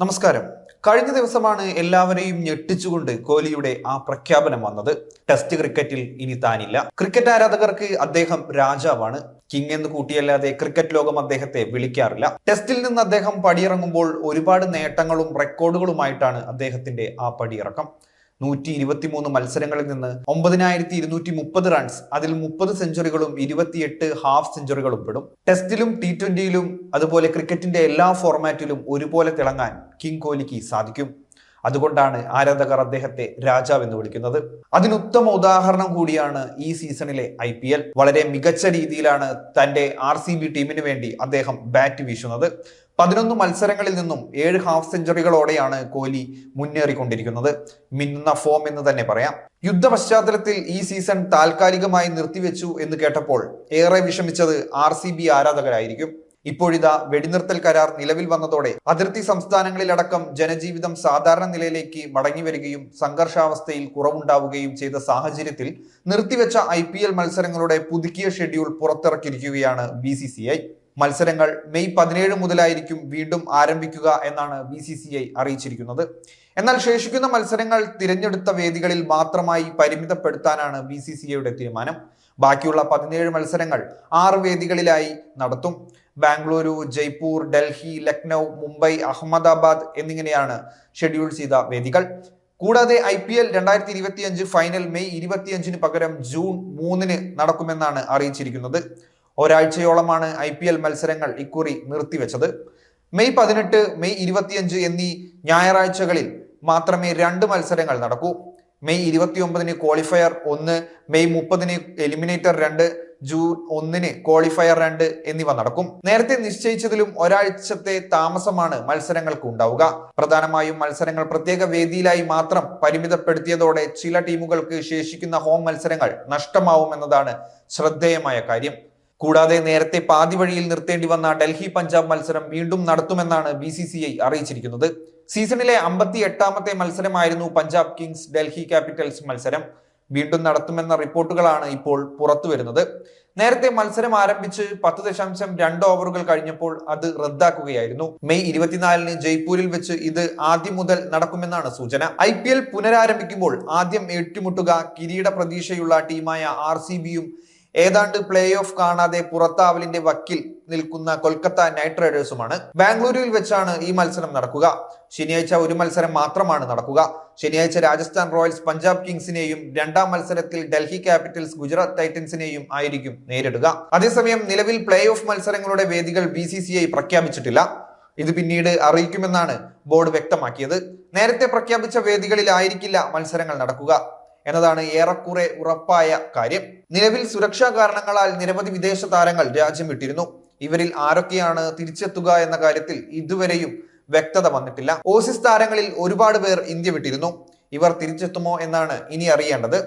നമസ്കാരം. കഴിഞ്ഞ ദിവസമാണ് എല്ലാവരെയും ഞെട്ടിച്ചുകൊണ്ട് കോഹ്ലിയുടെ ആ പ്രഖ്യാപനം വന്നത്. ടെസ്റ്റ് ക്രിക്കറ്റിൽ ഇനി താനില്ല. ക്രിക്കറ്റ് ആരാധകർക്ക് അദ്ദേഹം രാജാവാണ്. കിങ് എന്ന് കൂട്ടിയല്ലാതെ ക്രിക്കറ്റ് ലോകം അദ്ദേഹത്തെ വിളിക്കാറില്ല. ടെസ്റ്റിൽ നിന്ന് അദ്ദേഹം പടിയിറങ്ങുമ്പോൾ ഒരുപാട് നേട്ടങ്ങളും റെക്കോർഡുകളുമായിട്ടാണ് അദ്ദേഹത്തിന്റെ ആ പടിയിറക്കം. നൂറ്റി ഇരുപത്തിമൂന്ന് മത്സരങ്ങളിൽ നിന്ന് ഒമ്പതിനായിരത്തി ഇരുന്നൂറ്റി മുപ്പത് റൺസ് അതിൽ മുപ്പത് സെഞ്ചുറികളും ഇരുപത്തിയെട്ട് ഹാഫ് സെഞ്ചുറികളും പെടും. ടെസ്റ്റിലും ടി ട്വന്റിയിലും അതുപോലെ ക്രിക്കറ്റിന്റെ എല്ലാ ഫോർമാറ്റിലും ഒരുപോലെ തിളങ്ങാൻ കിങ് കോഹ്ലിക്ക് സാധിക്കും. അതുകൊണ്ടാണ് ആരാധകർ അദ്ദേഹത്തെ രാജാവ് എന്ന് വിളിക്കുന്നത്. അതിനുത്തമ ഉദാഹരണം കൂടിയാണ് ഈ സീസണിലെ ഐ പി എൽ. വളരെ മികച്ച രീതിയിലാണ് തന്റെ ആർ സി ബി ടീമിന് വേണ്ടി അദ്ദേഹം ബാറ്റ് വീശുന്നത്. പതിനൊന്ന് മത്സരങ്ങളിൽ നിന്നും ഏഴ് ഹാഫ് സെഞ്ചുറികളോടെയാണ് കോഹ്ലി മുന്നേറിക്കൊണ്ടിരിക്കുന്നത്. മിന്നുന്ന ഫോം എന്ന് തന്നെ പറയാം. യുദ്ധ പശ്ചാത്തലത്തിൽ ഈ സീസൺ താൽക്കാലികമായി നിർത്തിവെച്ചു എന്ന് കേട്ടപ്പോൾ ഏറെ വിഷമിച്ചത് ആർ സി ബി ആരാധകരായിരിക്കും. ഇപ്പോഴിതാ വെടിനിർത്തൽ കരാർ നിലവിൽ വന്നതോടെ അതിർത്തി സംസ്ഥാനങ്ങളിലടക്കം ജനജീവിതം സാധാരണ നിലയിലേക്ക് മടങ്ങി വരികയും സംഘർഷാവസ്ഥയിൽ കുറവുണ്ടാവുകയും ചെയ്ത സാഹചര്യത്തിൽ നിർത്തിവെച്ച ഐ മത്സരങ്ങളുടെ പുതുക്കിയ ഷെഡ്യൂൾ പുറത്തിറക്കിയിരിക്കുകയാണ് ബി മത്സരങ്ങൾ മെയ് പതിനേഴ് മുതലായിരിക്കും വീണ്ടും ആരംഭിക്കുക എന്നാണ് ബി സി സി ഐ അറിയിച്ചിരിക്കുന്നത്. എന്നാൽ ശേഷിക്കുന്ന മത്സരങ്ങൾ തിരഞ്ഞെടുത്ത വേദികളിൽ മാത്രമായി പരിമിതപ്പെടുത്താനാണ് ബി സി സി ഐയുടെ തീരുമാനം. ബാക്കിയുള്ള പതിനേഴ് മത്സരങ്ങൾ ആറ് വേദികളിലായി നടത്തും. ബാംഗ്ലൂരു ജയ്പൂർ ഡൽഹി ലക്നൗ മുംബൈ അഹമ്മദാബാദ് എന്നിങ്ങനെയാണ് ഷെഡ്യൂൾ ചെയ്ത വേദികൾ. കൂടാതെ ഐ പി എൽ രണ്ടായിരത്തി ഇരുപത്തിയഞ്ച് ഫൈനൽ മെയ് ഇരുപത്തിയഞ്ചിന് പകരം ജൂൺ മൂന്നിന് നടക്കുമെന്നാണ് അറിയിച്ചിരിക്കുന്നത്. ഒരാഴ്ചയോളമാണ് ഐ പി എൽ മത്സരങ്ങൾ ഇക്കുറി നിർത്തിവെച്ചത്. മെയ് പതിനെട്ട് മെയ് ഇരുപത്തിയഞ്ച് എന്നീ ഞായറാഴ്ചകളിൽ മാത്രമേ രണ്ട് മത്സരങ്ങൾ നടക്കൂ. മെയ് ഇരുപത്തിയൊമ്പതിന് ക്വാളിഫയർ ഒന്ന് മെയ് മുപ്പതിന് എലിമിനേറ്റർ രണ്ട് ജൂൺ ഒന്നിന് ക്വാളിഫയർ രണ്ട് എന്നിവ നടക്കും. നേരത്തെ നിശ്ചയിച്ചതിലും ഒരാഴ്ചത്തെ താമസമാണ് മത്സരങ്ങൾക്ക് ഉണ്ടാവുക. പ്രധാനമായും മത്സരങ്ങൾ പ്രത്യേക വേദിയിലായി മാത്രം പരിമിതപ്പെടുത്തിയതോടെ ചില ടീമുകൾക്ക് ശേഷിക്കുന്ന ഹോം മത്സരങ്ങൾ നഷ്ടമാവുമെന്നതാണ് ശ്രദ്ധേയമായ കാര്യം. കൂടാതെ നേരത്തെ പാതി വഴിയിൽ നിർത്തേണ്ടി വന്ന ഡൽഹി പഞ്ചാബ് മത്സരം വീണ്ടും നടത്തുമെന്നാണ് ബി സി സി ഐ അറിയിച്ചിരിക്കുന്നത്. സീസണിലെ അമ്പത്തി എട്ടാമത്തെ മത്സരമായിരുന്നു പഞ്ചാബ് കിങ്സ് ഡൽഹി ക്യാപിറ്റൽസ് മത്സരം. വീണ്ടും നടത്തുമെന്ന റിപ്പോർട്ടുകളാണ് ഇപ്പോൾ പുറത്തു വരുന്നത് നേരത്തെ മത്സരം ആരംഭിച്ച് പത്ത് ദശാംശം രണ്ട് ഓവറുകൾ കഴിഞ്ഞപ്പോൾ അത് റദ്ദാക്കുകയായിരുന്നു. മെയ് ഇരുപത്തിനാലിന് ജയ്പൂരിൽ വെച്ച് ഇത് ആദ്യം മുതൽ നടക്കുമെന്നാണ് സൂചന. ഐ പുനരാരംഭിക്കുമ്പോൾ ആദ്യം ഏറ്റുമുട്ടുക കിരീട പ്രതീക്ഷയുള്ള ടീമായ ആർ സി ബിയും ഏതാണ്ട് പ്ലേ ഓഫ് കാണാതെ പുറത്താവലിന്റെ വക്കിൽ നിൽക്കുന്ന കൊൽക്കത്ത നൈറ്റ് റൈഡേഴ്സുമാണ് ബാംഗ്ലൂരിൽ വെച്ചാണ് ഈ മത്സരം നടക്കുക. ശനിയാഴ്ച ഒരു മത്സരം മാത്രമാണ് നടക്കുക. ശനിയാഴ്ച രാജസ്ഥാൻ റോയൽസ് പഞ്ചാബ് കിങ്സിനെയും രണ്ടാം മത്സരത്തിൽ ഡൽഹി ക്യാപിറ്റൽസ് ഗുജറാത്ത് ടൈറ്റൻസിനെയും ആയിരിക്കും നേരിടുക. അതേസമയം നിലവിൽ പ്ലേ ഓഫ് മത്സരങ്ങളുടെ വേദികൾ ബി പ്രഖ്യാപിച്ചിട്ടില്ല. ഇത് പിന്നീട് അറിയിക്കുമെന്നാണ് ബോർഡ് വ്യക്തമാക്കിയത്. നേരത്തെ പ്രഖ്യാപിച്ച വേദികളിലായിരിക്കില്ല മത്സരങ്ങൾ നടക്കുക. എന്നതാണ് ഏറെക്കുറെ ഉറപ്പായ കാര്യം. നിലവിൽ സുരക്ഷാ കാരണങ്ങളാൽ നിരവധി വിദേശ താരങ്ങൾ രാജ്യം വിട്ടിരുന്നു. ഇവരിൽ ആരൊക്കെയാണ് തിരിച്ചെത്തുക എന്ന കാര്യത്തിൽ ഇതുവരെയും വ്യക്തത വന്നിട്ടില്ല. ഓസിസ് താരങ്ങളിൽ ഒരുപാട് പേർ ഇന്ത്യ വിട്ടിരുന്നു. ഇവർ തിരിച്ചെത്തുമോ എന്നാണ് ഇനി അറിയേണ്ടത്.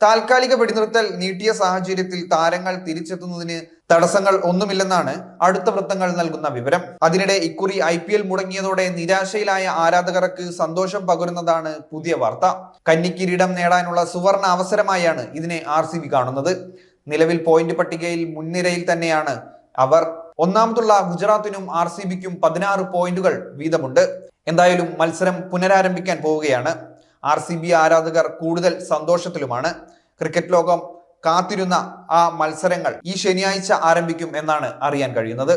താൽക്കാലിക വെടിനിർത്തൽ നീട്ടിയ സാഹചര്യത്തിൽ താരങ്ങൾ തിരിച്ചെത്തുന്നതിന് തടസ്സങ്ങൾ ഒന്നുമില്ലെന്നാണ് അടുത്ത വൃത്തങ്ങൾ നൽകുന്ന വിവരം. അതിനിടെ ഇക്കുറി ഐ പി എൽ മുടങ്ങിയതോടെ നിരാശയിലായ ആരാധകർക്ക് സന്തോഷം പകരുന്നതാണ് പുതിയ വാർത്ത. കന്നിക്കിരീടം നേടാനുള്ള സുവർണ അവസരമായാണ് ഇതിനെ ആർ കാണുന്നത്. നിലവിൽ പോയിന്റ് പട്ടികയിൽ മുൻനിരയിൽ തന്നെയാണ് അവർ. ഒന്നാമതുള്ള ഗുജറാത്തിനും ആർ സി ബിക്കും പതിനാറ് പോയിന്റുകൾ വീതമുണ്ട്. എന്തായാലും മത്സരം പുനരാരംഭിക്കാൻ പോവുകയാണ്. ആർ സി ബി ആരാധകർ കൂടുതൽ സന്തോഷത്തിലുമാണ്. ക്രിക്കറ്റ് ലോകം കാത്തിരുന്ന ആ മത്സരങ്ങൾ ഈ ശനിയാഴ്ച ആരംഭിക്കും എന്നാണ് അറിയാൻ കഴിയുന്നത്.